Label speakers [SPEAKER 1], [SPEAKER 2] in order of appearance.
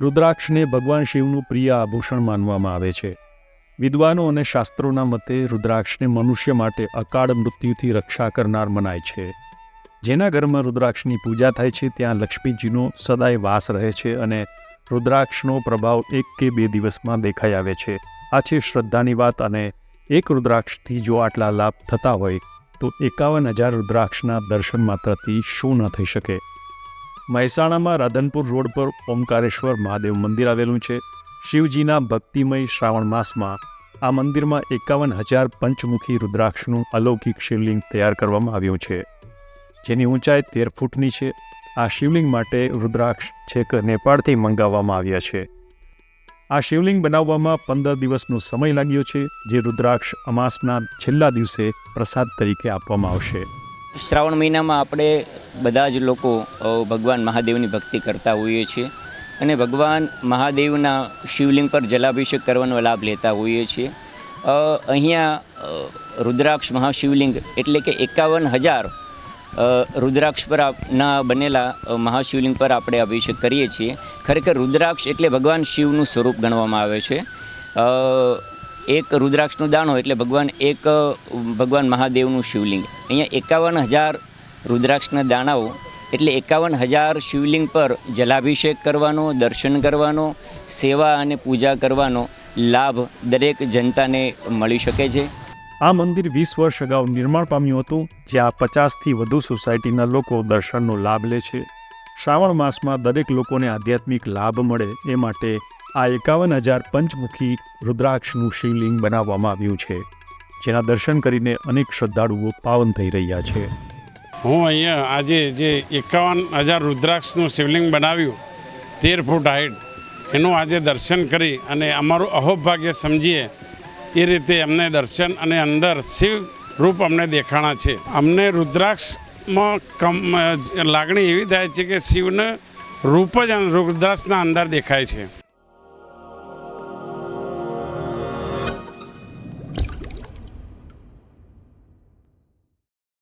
[SPEAKER 1] રુદ્રાક્ષને ભગવાન શિવનું પ્રિય આભૂષણ માનવામાં આવે છે. વિદ્વાનો અને શાસ્ત્રોના મતે રુદ્રાક્ષને મનુષ્ય માટે અકાળ મૃત્યુથી રક્ષા કરનાર મનાય છે. જેના ઘરમાં રુદ્રાક્ષની પૂજા થાય છે, ત્યાં લક્ષ્મીજીનો સદાય વાસ રહે છે અને રુદ્રાક્ષનો પ્રભાવ એક કે બે દિવસમાં દેખાઈ આવે છે. આ છે શ્રદ્ધાની વાત અને એક રુદ્રાક્ષથી જો આટલા લાભ થતા હોય, તો એકાવન હજાર રુદ્રાક્ષના દર્શન માત્રથી શું ન થઈ શકે? મહેસાણામાં રાધનપુર રોડ પર ઓમકારેશ્વર મહાદેવ મંદિર આવેલું છે. શિવજીના ભક્તિમય શ્રાવણ માસમાં આ મંદિરમાં એકાવન હજાર પંચમુખી રુદ્રાક્ષનું અલૌકિક શિવલિંગ તૈયાર કરવામાં આવ્યું છે. જેની ઊંચાઈ તેર ફૂટની છે. આ શિવલિંગ માટે રુદ્રાક્ષ છેક નેપાળથી મંગાવવામાં આવ્યા છે. આ શિવલિંગ બનાવવામાં પંદર દિવસનો સમય લાગ્યો છે, જે રુદ્રાક્ષ અમાસના છેલ્લા દિવસે પ્રસાદ તરીકે આપવામાં આવશે.
[SPEAKER 2] શ્રાવણ મહિનામાં આપણે બધા જ લોકો ભગવાન મહાદેવની ભક્તિ કરતા હોઈએ છીએ અને ભગવાન મહાદેવના શિવલિંગ પર જલાભિષેક કરવાનો લાભ લેતા હોઈએ છીએ. અહીંયા રુદ્રાક્ષ મહાશિવલિંગ એટલે કે એકાવન હજાર રુદ્રાક્ષ પર ના બનેલા મહાશિવલિંગ પર આપણે અભિષેક કરીએ છીએ. ખરેખર રુદ્રાક્ષ એટલે ભગવાન શિવનું સ્વરૂપ ગણવામાં આવે છે. એક રુદ્રાક્ષનો દાણો એટલે ભગવાન એક, ભગવાન મહાદેવનું શિવલિંગ. અહીંયા એકાવન હજાર રુદ્રાક્ષના દાણાઓ એટલે એકાવન હજાર શિવલિંગ પર જલાભિષેક કરવાનો, દર્શન કરવાનો, સેવા અને પૂજા કરવાનો લાભ દરેક જનતાને મળી શકે છે.
[SPEAKER 1] આ મંદિર વીસ વર્ષ અગાઉ નિર્માણ પામ્યું હતું જ્યાં પચાસથી વધુ સોસાયટીના લોકો દર્શનનો લાભ લે છે. શ્રાવણ માસમાં દરેક લોકોને આધ્યાત્મિક લાભ મળે એ માટે આ એકાવન હજાર પંચમુખી રુદ્રાક્ષનું શિવલિંગ બનાવવામાં આવ્યું છે, જેના દર્શન કરીને અનેક શ્રદ્ધાળુઓ પાવન થઈ રહ્યા છે.
[SPEAKER 3] હું અહીંયા આજે જે એકાવન હજાર રુદ્રાક્ષનું શિવલિંગ બનાવ્યું, તેર ફૂટ હાઈટ, એનું આજે દર્શન કરી અને અમારું અહોભાગ્ય સમજીએ, એ રીતે અમને દર્શન અને અંદર શિવ રૂપ અમને દેખાણા છે. અમને રુદ્રાક્ષમાં કમ લાગણી એવી થાય છે કે શિવને રૂપ જ રુદ્રાક્ષના અંદર દેખાય છે.